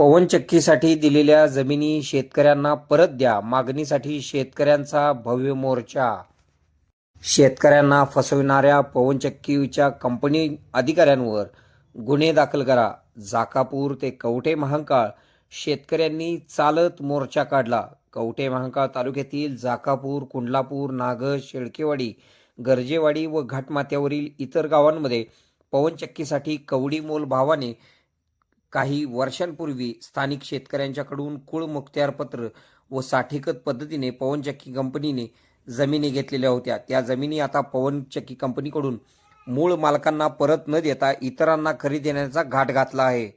पवनचक्कीसाठी दिलेल्या जमिनी शेतकऱ्यांना परत द्या मागणीसाठी शेतकऱ्यांचा भव्य मोर्चा. शेतकऱ्यांना फसविणाऱ्या पवनचक्कीच्या कंपनी अधिकाऱ्यांवर गुन्हे दाखल करा. जाकापूर ते कवठे महांकाळ शेतकऱ्यांनी चालत मोर्चा काढला. कवठे महांकाळ तालुक्यातील जाकापूर कुंडलापूर नागज शेळकेवाडी गरजेवाडी व घाटमाथ्यावरील इतर गावांमध्ये पवनचक्कीसाठी कवडी मोल भावाने काही वर्षांपूर्वी स्थानिक शेतकऱ्यांच्याकडून कुळ मुख्त्यारपत्र व साठेकत पद्धतीने पवनचक्की कंपनीने जमिनी घेतलेल्या होत्या. त्या जमिनी आता पवनचक्की कंपनीकडून मूळ मालकांना परत न देता इतरांना खरेदी देण्याचा घाट घातला आहे.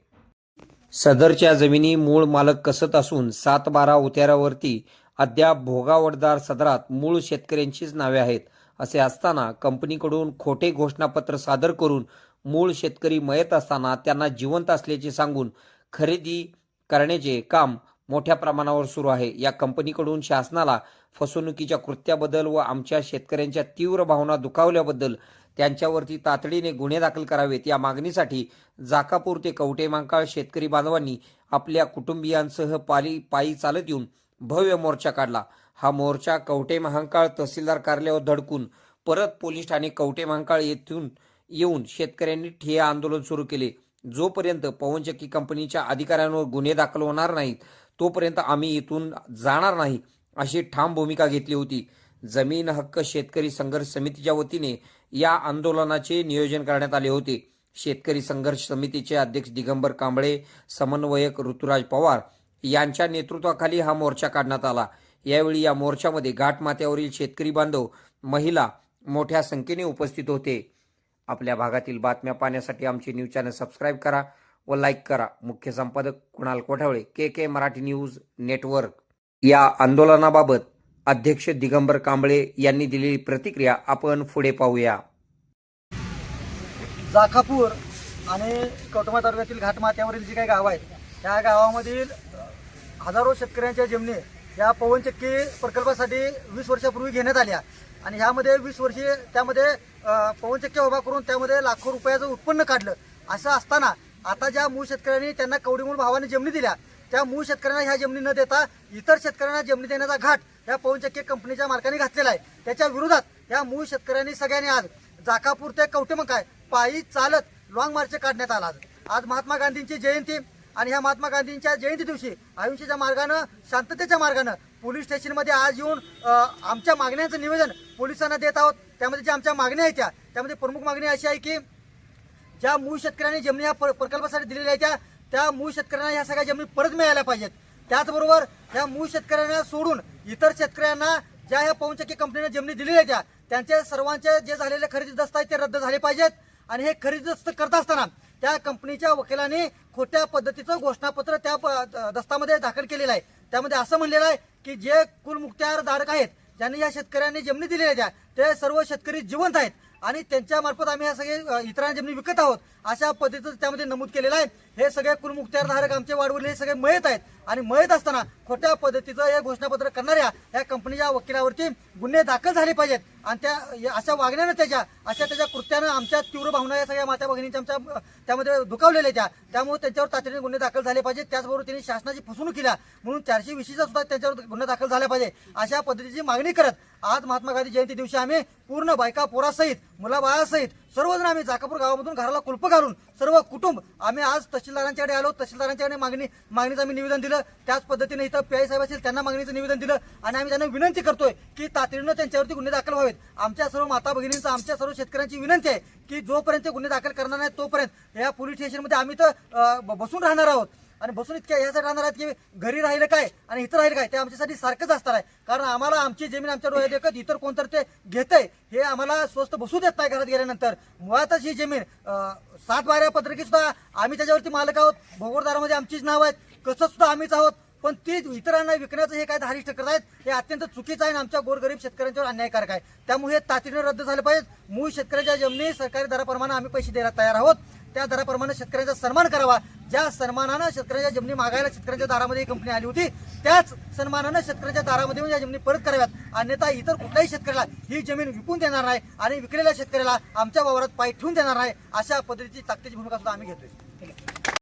सदरच्या जमिनी मूळ मालक कसत असून सात बारा उतारावरती अद्याप भोगावडदार सदरात मूळ शेतकऱ्यांचीच नावे आहेत असे असताना कंपनीकडून खोटे घोषणापत्र सादर करून मूळ शेतकरी मयत असताना त्यांना जिवंत असल्याचे सांगून खरेदी करण्याचे काम मोठ्या प्रमाणावर सुरू आहे. या कंपनीकडून शासनाला फसवणुकीच्या कृत्याबद्दल व आमच्या शेतकऱ्यांच्या तीव्र भावना दुखावल्याबद्दल त्यांच्यावरती तातडीने गुन्हे दाखल करावेत. या मागणीसाठी जाकापूर ते कवटे मांकाळ शेतकरी बांधवांनी आपल्या कुटुंबियांसह पाली पायी चालत येऊन भव्य मोर्चा काढला. हा मोर्चा कवटे महांकाळ तहसीलदार कार्यालयावर धडकून परत पोलीस ठाणे कवटे महांकाळ येथून येऊन शेतकऱ्यांनी ठिय्या आंदोलन सुरू केले. जोपर्यंत पवनचक्की कंपनीच्या अधिकाऱ्यांवर गुन्हे दाखल होणार नाहीत तोपर्यंत आम्ही इथून जाणार नाही अशी ठाम भूमिका घेतली होती. जमीन हक्क शेतकरी संघर्ष समितीच्या वतीने या आंदोलनाचे नियोजन करण्यात आले होते. शेतकरी संघर्ष समितीचे अध्यक्ष दिगंबर कांबळे समन्वयक ऋतुराज पवार यांच्या नेतृत्वाखाली हा मोर्चा काढण्यात आला. यावेळी या मोर्चामध्ये घाटमाथ्यावरील शेतकरी बांधव महिला मोठ्या संख्येने उपस्थित होते. आपल्या भागातील बातम्या पाहण्यासाठी आमचे न्यूज चॅनल सबस्क्राईब करा व लाईक करा. मुख्य संपादक Kunal Kothavale K K Marathi news network. या आंदोलनाबाबत अध्यक्ष दिगंबर कांबळे यांनी दिलेली प्रतिक्रिया आपण पुढे पाहूया. जाखापूर आणि कौटुंबा तालुक्यातील घाटमाथ्यावरील जी काही गावं आहेत त्या गावामधील हजारो शेतकऱ्यांच्या जमिनी या पवनचक्की प्रकल्पासाठी वीस वर्षापूर्वी घेण्यात आल्या. आणि ह्यामध्ये वीस वर्षे त्यामध्ये पवनचक्क्या पवनचक्की उभा करून त्यामध्ये लाखो रुपयाचं उत्पन्न काढलं. असं असताना आता ज्या मूळ शेतकऱ्यांनी त्यांना कवडीमूळ भावाने जमिनी दिल्या त्या मूळ शेतकऱ्यांना ह्या जमिनी न देता इतर शेतकऱ्यांना जमिनी देण्याचा घाट या पवनचक्की कंपनीच्या मालकाने घातलेला आहे. त्याच्या विरोधात या मूळ शेतकऱ्यांनी सगळ्यांनी आज जाकापूर ते कवटेमकाय पायी चालत लॉंग मार्च काढण्यात आला आज. आज महात्मा गांधींची जयंती आणि ह्या महात्मा गांधींच्या जयंती दिवशी आयुष्याच्या मार्गानं शांततेच्या मार्गानं पोलीस स्टेशनमध्ये आज येऊन आमच्या मागण्यांचं निवेदन पोलिसांना देत आहोत. त्यामध्ये ज्या आमच्या मागण्या आहेत त्या त्यामध्ये प्रमुख मागणी अशी आहे की ज्या मूळ शेतकऱ्यांनी जमिनी ह्या प्र- प्रकल्पासाठी दिलेल्या आहेत त्या त्या मूळ शेतकऱ्यांना ह्या सगळ्या जमिनी परत मिळायला पाहिजेत. त्याचबरोबर ह्या मूळ शेतकऱ्यांना सोडून इतर शेतकऱ्यांना ज्या ह्या पवनचक्की कंपनीने जमिनी दिलेल्या आहेत त्या त्यांच्या सर्वांचे जे झालेले खरेदी दस्त आहेत ते रद्द झाले पाहिजेत. आणि हे खरेदी दस्त करत असताना त्या कंपनीच्या वकिलाने खोट्या पद्धतीचं घोषणापत्र त्या प- दस्तामध्ये दाखल केलेलं आहे. त्यामध्ये असं म्हणलेलं आहे की जे कुलमुक्त्यार धारक आहेत ज्यांनी या शेतकऱ्यांनी जमिनी दिलेल्या त्या, ते सर्व शेतकरी जिवंत आहेत आणि त्यांच्यामार्फत आम्ही या सगळे इतरांना जमिनी विकत आहोत. अशा पद्धतीचं त्यामध्ये नमूद केलेलं आहे. हे सगळे कुलमुक्त्यारधारक आमचे वाढवले हे सगळे मयत आहेत. आणि मयत असताना खोट्या पद्धतीचं हे घोषणापत्र करणाऱ्या या कंपनीच्या वकिलावरती गुन्हे दाखल झाले पाहिजेत. आणि त्या अशा वागण्यानं त्याच्या अशा त्याच्या कृत्यानं आमच्या तीव्र भावना या सगळ्या माता भगिनींच्या आमच्या त्यामध्ये दुखावलेल्या त्या. त्यामुळे त्यांच्यावर तातडीने गुन्हे दाखल झाले पाहिजेत. त्याचबरोबर त्यांनी शासनाची फसवणूक केल्या. म्हणून चारशे वीसचा सुद्धा त्यांच्यावर गुन्हा दाखल झाला पाहिजे. अशा पद्धतीची मागणी करत आज महात्मा गांधी जयंती दिवशी आम्ही पूर्ण बायका पोरासहित मुलाबाळासहित सर्वजण आम्ही जाकापूर गावामधून घराला कुलप घालून सर्व कुटुंब आम्ही आज तहसीलदारांच्याकडे आलो. तहसीलदारांच्याकडे मागणी मागणीचं आम्ही निवेदन दिलं. त्याच पद्धतीने इथं पी आय साहेब असतील त्यांना मागणीचं निवेदन दिलं. आणि आम्ही त्यांना विनंती करतोय की तातडीनं त्यांच्यावरती गुन्हे दाखल व्हावेत. आमच्या सर्व माता भगिनींचा आमच्या सर्व शेतकऱ्यांची विनंती आहे की जोपर्यंत ते गुन्हे दाखल करणार नाहीत तोपर्यंत या पोलीस स्टेशनमध्ये आम्ही तर बसून राहणार आहोत. आणि बसून इतक्या यासाठी राहणार आहेत की घरी राहिलं काय आणि इथं राहिलं काय? ते आमच्यासाठी सारखंच असणार आहे. कारण आम्हाला आमची जमीन आमच्या डोळ्यात देखत इतर कोणतर ते घेतंय. हे आम्हाला स्वस्त बसू देत नाही घरात गेल्यानंतर. मुळातच ही जमीन सात बाऱ्या पत्रकी सुद्धा आम्ही त्याच्यावरती मालक आहोत. भोगोरदारामध्ये आमचीच नाव आहेत. कसं सुद्धा आम्हीच आहोत. पण ती इतरांना विकण्याचं हे काय धारिष्ट करत आहेत हे अत्यंत चुकीचं आहे आणि आमच्या गोरगरीब शेतकऱ्यांच्यावर अन्यायकारक आहे. त्यामुळे हे तातडीने रद्द झालं पाहिजे. मूळ शेतकऱ्याच्या जमिनी सरकारी दराप्रमाणे आम्ही पैसे द्यायला तयार आहोत. त्या दराप्रमाणे शेतकऱ्यांचा सन्मान करावा. ज्या सन्मानानं शेतकऱ्यांच्या जमिनी मागायला शेतकऱ्यांच्या दारामध्ये ही कंपनी आली होती त्याच सन्मानानं शेतकऱ्यांच्या दारामध्ये या जमिनी परत कराव्यात. अन्यथा इतर कुठल्याही शेतकऱ्याला ही जमीन विकून देणार नाही आणि विकलेल्या शेतकऱ्याला आमच्या वावरात पाय ठेवून देणार नाही अशा पद्धतीची ताकदीची भूमिका सुद्धा आम्ही घेतोय.